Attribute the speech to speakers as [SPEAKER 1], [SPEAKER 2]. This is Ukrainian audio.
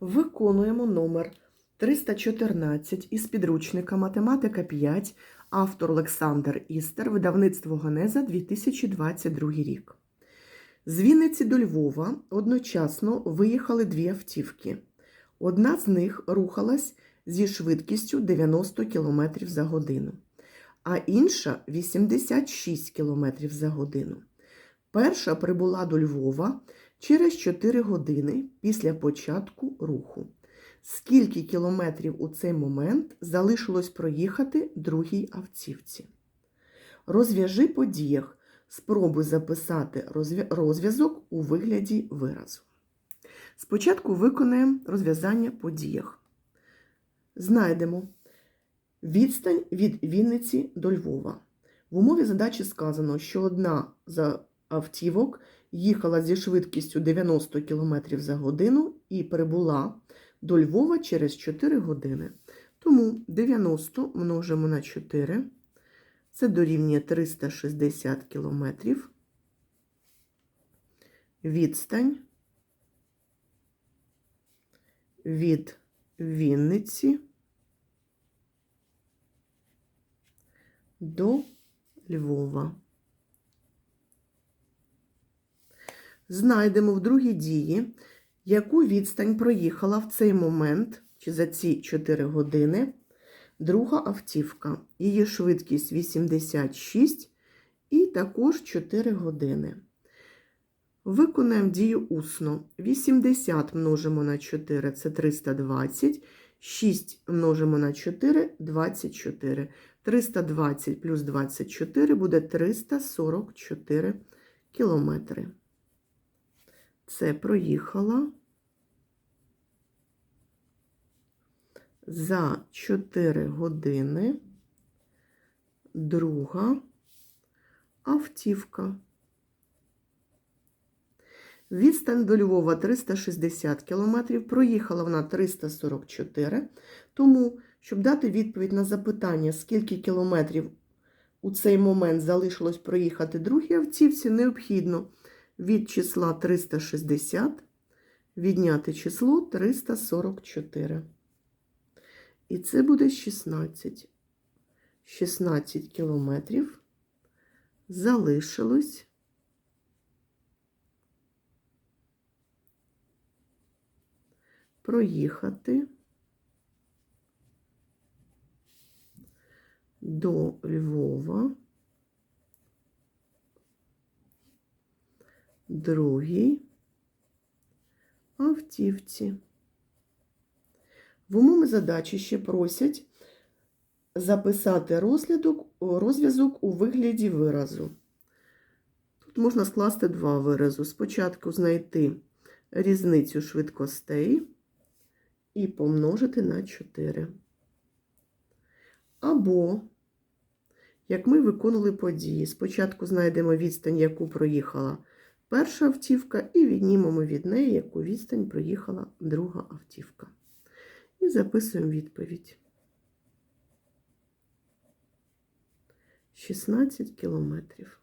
[SPEAKER 1] Виконуємо номер 314 із підручника Математика 5, автор Олександр Істер, видавництво Генеза 2022 рік. З Вінниці до Львова одночасно виїхали дві автівки. Одна з них рухалась зі швидкістю 90 км за годину, а інша 86 км за годину. Перша прибула до Львова через 4 години після початку руху. Скільки кілометрів у цей момент залишилось проїхати другій автівці? Розв'яжи по діях. Спробуй записати розв'язок у вигляді виразу. Спочатку виконаємо розв'язання по діях. Знайдемо відстань від Вінниці до Львова. В умові задачі сказано, що одна з автівок їхала зі швидкістю 90 км за годину і прибула до Львова через 4 години. Тому 90 множимо на 4, це дорівнює 360 км. Відстань від Вінниці до Львова. Знайдемо в другій дії, яку відстань проїхала в цей момент, чи за ці 4 години, друга автівка. Її швидкість 86 і також 4 години. Виконаємо дію усно. 80 множимо на 4 це 320, 6 множимо на 4 24. 320 плюс 24 буде 344 кілометри. Це проїхала. За 4 години друга автівка. Відстань до Львова 360 км, проїхала вона 344 Тому, щоб дати відповідь на запитання, скільки кілометрів у цей момент залишилось проїхати другій автівці, необхідно від числа 360 відняти число 344. І це буде 16. 16 кілометрів залишилось проїхати до Львова другій автівці. В умови задачі ще просять записати розглядок, розв'язок у вигляді виразу. Тут можна скласти два вирази. Спочатку знайти різницю швидкостей і помножити на 4. Або, як ми виконали події, спочатку знайдемо відстань, яку проїхала перша автівка, і віднімемо від неї, яку відстань проїхала друга автівка. І записуємо відповідь. 16 кілометрів.